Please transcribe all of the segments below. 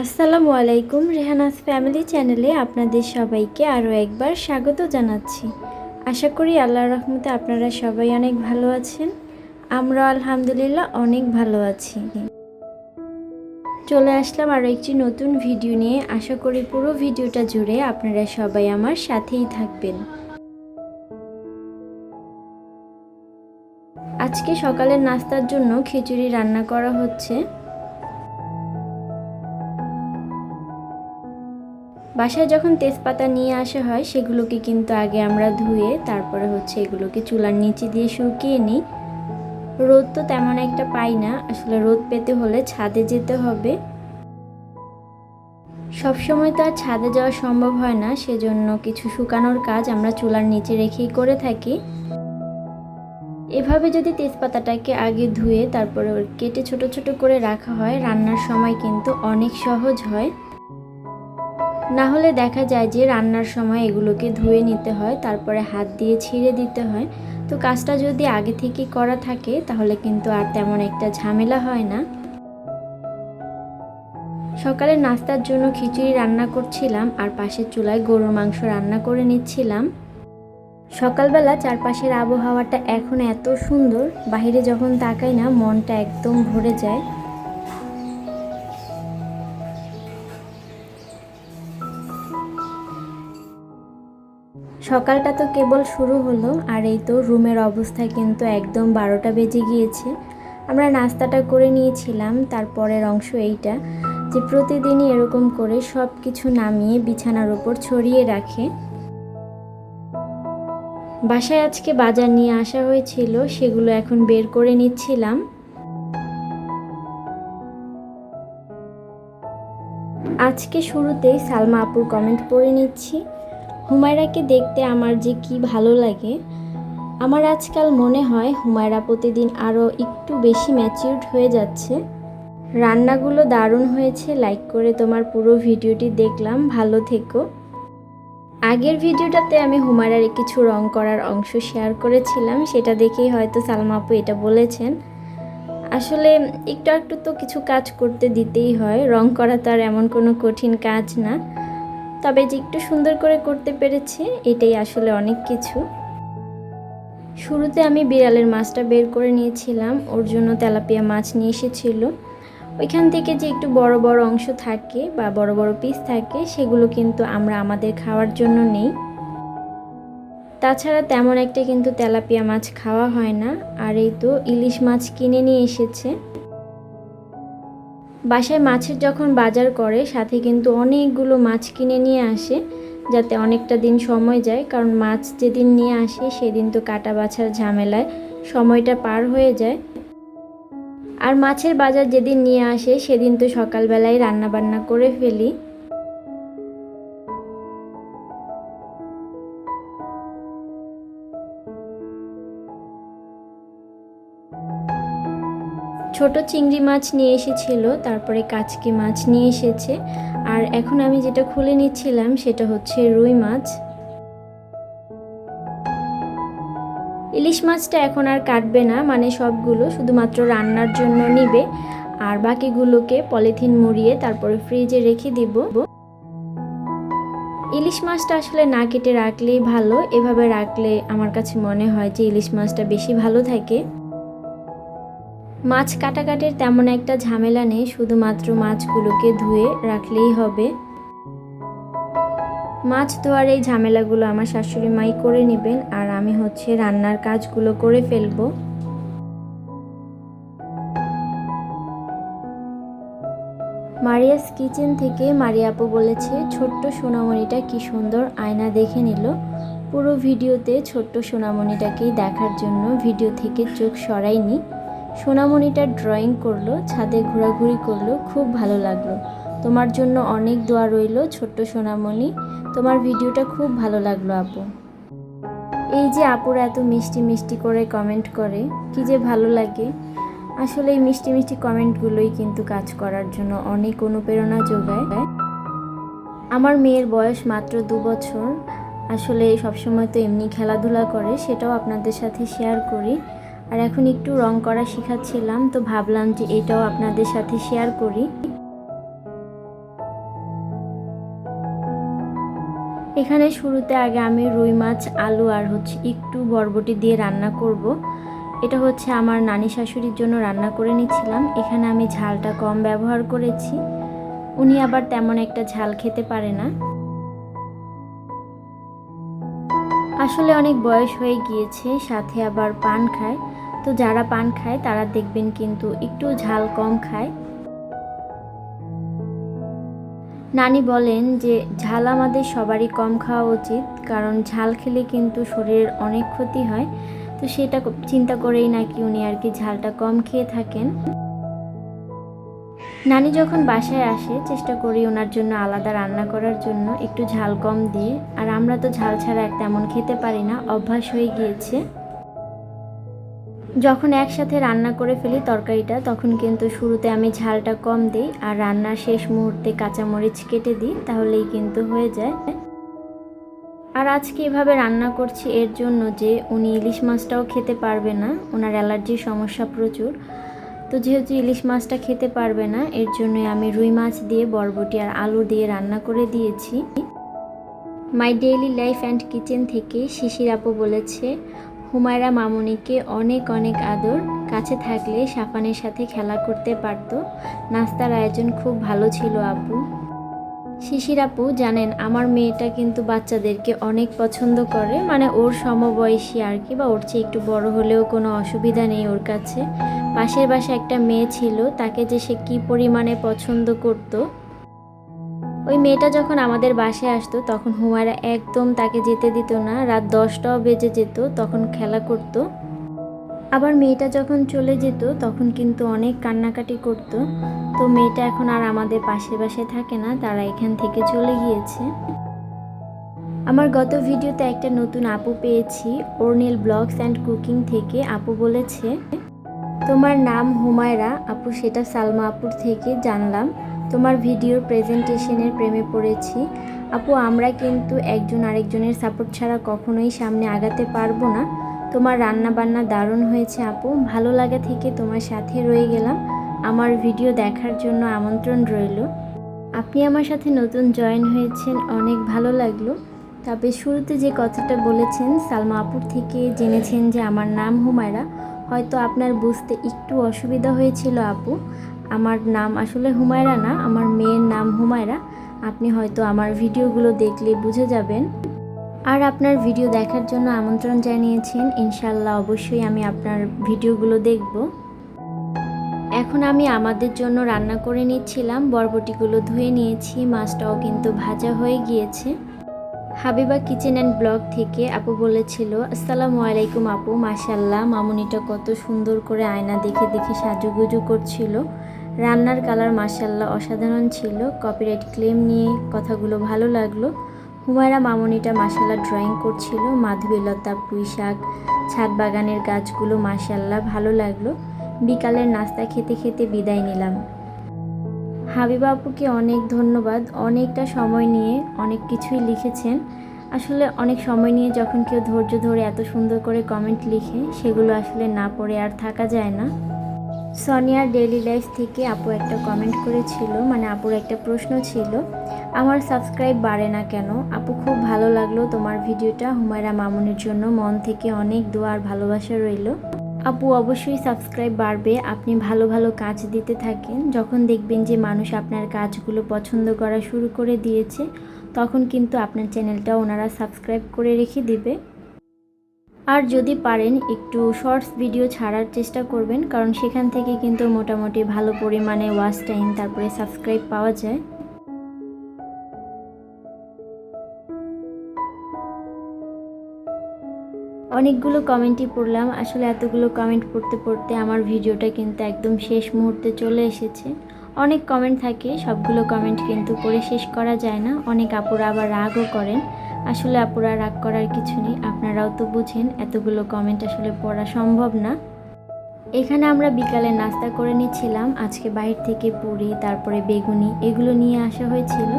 আসসালামু আলাইকুম রেহানাস ফ্যামিলি চ্যানেলে আপনাদের সবাইকে আরও একবার স্বাগত জানাচ্ছি। আশা করি আল্লাহর রহমতে আপনারা সবাই অনেক ভালো আছেন। আমরা আলহামদুলিল্লাহ অনেক ভালো আছি। চলে আসলাম আরও একটি নতুন ভিডিও নিয়ে। আশা করি পুরো ভিডিওটা জুড়ে আপনারা সবাই আমার সাথেই থাকবেন। আজকে সকালের নাস্তার জন্য খিচুড়ি রান্না করা হচ্ছে। বাসায় যখন তেজপাতা নিয়ে আসা হয়, সেগুলোকে কিন্তু আগে আমরা ধুয়ে তারপরে হচ্ছে এগুলোকে চুলার নিচে দিয়ে শুকিয়ে নিই। রোদ তো তেমন একটা পাই না, আসলে রোদ পেতে হলে ছাদে যেতে হবে। সবসময় তো আর ছাদে যাওয়া সম্ভব হয় না, সেজন্য কিছু শুকানোর কাজ আমরা চুলার নিচে রেখেই করে থাকি। এভাবে যদি তেজপাতাটাকে আগে ধুয়ে তারপরে কেটে ছোট ছোট করে রাখা হয়, রান্নার সময় কিন্তু অনেক সহজ হয়। না হলে দেখা যায় যে রান্নার সময় এগুলোকে ধুয়ে নিতে হয়, তারপরে হাত দিয়ে ছিঁড়ে দিতে হয়। তো কাজটা যদি আগে থেকে করা থাকে, তাহলে কিন্তু আর তেমন একটা ঝামেলা হয় না। সকালে নাস্তার জন্য খিচুড়ি রান্না করছিলাম, আর পাশের চুলায় গরুর মাংস রান্না করে নিচ্ছিলাম। সকালবেলা চারপাশের আবহাওয়াটা এখন এত সুন্দর, বাইরে যখন তাকাই না, মনটা একদম ভরে যায়। সকালটা তো কেবল শুরু হলো, আর এই তো রুমের অবস্থা কিন্তু একদম বারোটা বেজে গিয়েছে। আমরা নাস্তাটা করে নিয়েছিলাম তারপরের অংশ এইটা, যে প্রতিদিনই এরকম করে সব কিছু নামিয়ে বিছানার ওপর ছড়িয়ে রাখে। বাসায় আজকে বাজার নিয়ে আসা হয়েছিল, সেগুলো এখন বের করে নিচ্ছিলাম। আজকে শুরুতেই সালমা আপুর কমেন্ট পড়ে নিচ্ছি। হুমায়রাকে দেখতে আমার যে কি ভালো লাগে। আমার আজকাল মনে হয় হুমায়রা প্রতিদিন আরও একটু বেশি ম্যাচিউরড হয়ে যাচ্ছে। রান্নাগুলো দারুণ হয়েছে লাইক করে তোমার পুরো ভিডিওটি দেখলাম, ভালো থেকো। আগের ভিডিওটাতে আমি হুমায়রার কিছু রং করার অংশ শেয়ার করেছিলাম, সেটা দেখেই হয়তো সালমা আপু এটা বলেছেন। আসলে একটু একটু তো কিছু কাজ করতে দিতেই হয়, রং করা তো আর এমন কোনো কঠিন কাজ না। তবে যে একটু সুন্দর করে করতে পেরেছে, এটাই আসলে অনেক কিছু। শুরুতে আমি বিড়ালের মাছটা বের করে নিয়েছিলাম, ওর জন্য তেলাপিয়া মাছ নিয়ে এসেছিল। ওইখান থেকে যে একটু বড় বড় অংশ থাকে বা বড় বড় পিস থাকে, সেগুলো কিন্তু আমরা আমাদের খাওয়ার জন্য নেই। তাছাড়া তেমন একটা কিন্তু তেলাপিয়া মাছ খাওয়া হয় না, আর এই তো ইলিশ মাছ কিনে নিয়ে এসেছে। বাসায় মাছের যখন বাজার করে, সাথে কিন্তু অনেকগুলো মাছ কিনে নিয়ে আসে, যাতে অনেকটা দিন সময় যায়। কারণ মাছ যেদিন নিয়ে আসে, সেদিন তো কাটা বাছার ঝামেলায় সময়টা পার হয়ে যায়। আর মাছের বাজার যেদিন নিয়ে আসে, সেদিন তো সকালবেলায় রান্না বান্না করে ফেলি। ছোট চিংড়ি মাছ নিয়ে এসেছিল, তারপরে কাচকি মাছ নিয়ে এসেছে। আর এখন আমি যেটা খুলে নিচ্ছিলাম সেটা হচ্ছে রুই মাছ। ইলিশ মাছটা এখন আর কাটবে না মানে সবগুলো শুধুমাত্র রান্নার জন্য নিবে। আর বাকিগুলোকে পলিথিন মুড়িয়ে তারপরে ফ্রিজে রেখে দিব। ইলিশ মাছটা আসলে না কেটে রাখলেই ভালো। এভাবে রাখলে আমার কাছে মনে হয় যে ইলিশ মাছটা বেশি ভালো থাকে। মাছ কাটাকাটির তেমন একটা ঝামেলা নেই, শুধুমাত্র মাছগুলোকে ধুয়ে রাখলেই হবে। মাছ ধোয়ার এই ঝামেলাগুলো আমার শাশুড়ি মাই করে নেবেন, আর আমি হচ্ছে রান্নার কাজগুলো করে ফেলব। মারিয়াস কিচেন থেকে মারিয়াপু বলেছে, ছোট্ট সোনামণিটা কি সুন্দর আয়না দেখে নিল। পুরো ভিডিওতে ছোট্ট সোনামণিটাকেই দেখার জন্য ভিডিও থেকে চোখ সরাইনি। সোনামণিটা ড্রয়িং করল, ছাদে ঘোরাঘুরি করল, খুব ভালো লাগল। তোমার জন্য অনেক দোয়া রইল, ছোট্ট সোনামণি। তোমার ভিডিওটা খুব ভালো লাগল, আপু। এই যে আপুরা এত মিষ্টি মিষ্টি করে কমেন্ট করে, কি যে ভালো লাগে। আসলে এই মিষ্টি মিষ্টি কমেন্টগুলোই কিন্তু কাজ করার জন্য অনেক অনুপ্রেরণা যোগায়। আমার মেয়ের বয়স মাত্র দু বছর। আসলে সবসময় তো এমনি খেলাধুলা করে, সেটাও আপনাদের সাথে শেয়ার করি। আর এখন একটু রং করা শেখাচ্ছিলাম, তো ভাবলাম যে এটাও আপনাদের সাথে শেয়ার করি। এখানে শুরুতে আগে আমি রুই মাছ, আলু আর হচ্ছে একটু বরবটি দিয়ে রান্না করব। এটা হচ্ছে আমার নানি শাশুড়ির জন্য রান্না করে নিচ্ছিলাম। এখানে আমি ঝালটা কম ব্যবহার করেছি। উনি আবার তেমন একটা ঝাল খেতে পারে না। আসলে অনেক বয়স হয়ে গিয়েছে, সাথে আবার পান খায়। তো যারা পান খায়, তারা দেখবেন কিন্তু একটু ঝাল কম খায়। নানি বলেন যে, ঝাল আমাদের সবারই কম খাওয়া উচিত, কারণ ঝাল খেলে কিন্তু শরীরের অনেক ক্ষতি হয়। তো সেটা চিন্তা করেই নাকি উনি আর কি ঝালটা কম খেয়ে থাকেন। নানি যখন বাসায় আসে, চেষ্টা করি ওনার জন্য আলাদা রান্না করার জন্য একটু ঝাল কম দিয়ে। আর আমরা তো ঝাল ছাড়া তেমন খেতে পারি না, অভ্যাস হয়ে গিয়েছে। যখন একসাথে রান্না করে ফেলি তরকারিটা, তখন কিন্তু শুরুতে আমি ঝালটা কম দিই আর রান্নার শেষ মুহূর্তে কাঁচামরিচ কেটে দিই, তাহলেই কিন্তু হয়ে যায়। আর আজকে এভাবে রান্না করছি এর জন্য যে উনি ইলিশ মাছটাও খেতে পারবে না ওনার অ্যালার্জির সমস্যা প্রচুর। তো যেহেতু ইলিশ মাছটা খেতে পারবে না, এর জন্য আমি রুই মাছ দিয়ে, বরবটি আর আলু দিয়ে রান্না করে দিয়েছি। My daily life and kitchen থেকে শিশির আপু বলেছে হুমায়রা মামুনিকে অনেক অনেক আদর, কাছে থাকলে সাফানের সাথে খেলা করতে পারতো। নাস্তার আয়োজন খুব ভালো ছিল আপু। শিশির আপু জানেন, আমার মেয়েটা কিন্তু বাচ্চাদেরকে অনেক পছন্দ করে মানে ওর সমবয়সী আর কি, বা ওর চেয়ে একটু বড় হলেও কোনো অসুবিধা নেই ওর কাছে। পাশের বাসায় একটা মেয়ে ছিল, তাকে যে সে কী পরিমাণে পছন্দ করতো ওই মেয়েটা যখন আমাদের বাসায় আসতো, তখন হুমায়রা একদম তাকে যেতে দিত না। রাত দশটাও বেজে যেত, তখন খেলা করতো। আবার মেয়েটা যখন চলে যেত, তখন কিন্তু অনেক কান্নাকাটি করতো। তো মেয়েটা এখন আর আমাদের পাশে বাসায় থাকে না, তারা এখান থেকে চলে গিয়েছে। আমার গত ভিডিওতে একটা নতুন আপু পেয়েছি ওরনিল ব্লগস অ্যান্ড কুকিং থেকে। আপু বলেছে, তোমার নাম হুমায়রা, আপু সেটা সালমা আপুর থেকে জানলাম। তোমার ভিডিওর প্রেজেন্টেশনের প্রেমে পড়েছি। আপু, আমরা কিন্তু একজন আরেকজনের সাপোর্ট ছাড়া কখনোই সামনে আগাতে পারব না। তোমার রান্না বান্না দারুণ হয়েছে আপু। ভালো লাগা থেকে তোমার সাথে রয়ে গেলাম। আমার ভিডিও দেখার জন্য আমন্ত্রণ রইল। আপনি আমার সাথে নতুন জয়েন হয়েছেন, অনেক ভালো লাগল। তবে শুরুতে যে কথাটা বলেছেন, সালমা আপুর থেকে জেনেছেন যে আমার নাম হুমায়রা। হয়তো আপনার বুঝতে একটু অসুবিধা হয়েছিল আপু। আমার নাম আসলে হুমায়রা না, আমার মেয়ের নাম হুমায়রা। আপনি হয়তো আমার ভিডিওগুলো দেখলে বুঝে যাবেন। আর আপনার ভিডিও দেখার জন্য আমন্ত্রণ জানিয়েছেন ইনশাল্লাহ অবশ্যই আমি আপনার ভিডিওগুলো দেখব। এখন আমি আমাদের জন্য রান্না করে নিচ্ছিলাম, বরবটিগুলো ধুয়ে নিয়েছি, মাছটাও কিন্তু ভাজা হয়ে গিয়েছে। হাবিবা কিচেন অ্যান্ড ব্লগ থেকে আপু বলেছিল, আসসালামু আলাইকুম আপু মাশাল্লাহ মামুনিটা কত সুন্দর করে আয়না দেখে দেখে সাজুগুজু করছিল। রান্নার কালার মাশাল্লাহ অসাধারণ ছিল। কপিরাইট ক্লেম নিয়ে কথাগুলো ভালো লাগল। হুমায়রা মামনিটা মাসাল্লাহ ড্রয়িং করছিল। মাধবীলতা পুঁই শাক ছাদ বাগানের গাছগুলো মাসাল্লাহ ভালো লাগল। বিকালের নাস্তা খেতে খেতে বিদায় নিলাম। হাবিবা আপুকে অনেক ধন্যবাদ। অনেকটা সময় নিয়ে অনেক কিছুই লিখেছেন। আসলে অনেক সময় নিয়ে যখন কেউ ধৈর্য ধরে এত সুন্দর করে কমেন্ট লিখে, সেগুলো আসলে না পড়ে আর থাকা যায় না। সোনিয়ার ডেইলি লাইফ থেকে আপু একটা কমেন্ট করেছিল মানে আপুর একটা প্রশ্ন ছিল, আমার সাবস্ক্রাইব বাড়ে না কেন? আপু খুব ভালো লাগল তোমার ভিডিওটা, হুমায়রা মামুনের জন্য মন থেকে অনেক দোয়ার ভালোবাসা রইল। আপু অবশ্যই সাবস্ক্রাইব বাড়বে, আপনি ভালো ভালো কাজ দিতে থাকেন, যখন দেখবেন যে মানুষ আপনার কাজগুলো পছন্দ করা শুরু করে দিয়েছে, তখন কিন্তু আপনার চ্যানেলটা ওনারা সাবস্ক্রাইব করে রেখে দিবে। আর যদি পারেন, একটু শর্টস ভিডিও ছাড়ার চেষ্টা করবেন, কারণ সেখান থেকে কিন্তু মোটামুটি ভালো পরিমাণে ওয়াচ টাইম, তারপরে সাবস্ক্রাইব পাওয়া যায়। অনেকগুলো কমেন্টই পড়লাম। আসলে এতগুলো কমেন্ট পড়তে পড়তে আমার ভিডিওটা কিন্তু একদম শেষ মুহূর্তে চলে এসেছে। অনেক কমেন্ট থাকে, সবগুলো কমেন্ট কিন্তু পড়ে শেষ করা যায় না। অনেক আপুরা আবার রাগও করেন। আসলে আপুরা রাগ করার কিছু নেই, আপনারাও তো বুঝেন, এতগুলো কমেন্ট আসলে পড়া সম্ভব না। এখানে আমরা বিকালে নাস্তা করে নিয়েছিলাম আজকে বাইর থেকে পুরি, তারপরে বেগুনি, এগুলো নিয়ে আসা হয়েছিল।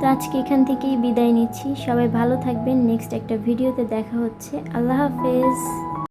তো আজকে এখান থেকেই বিদায় নিচ্ছি, সবাই ভালো থাকবেন নেক্সট একটা ভিডিওতে দেখা হচ্ছে, আল্লাহ হাফেজ।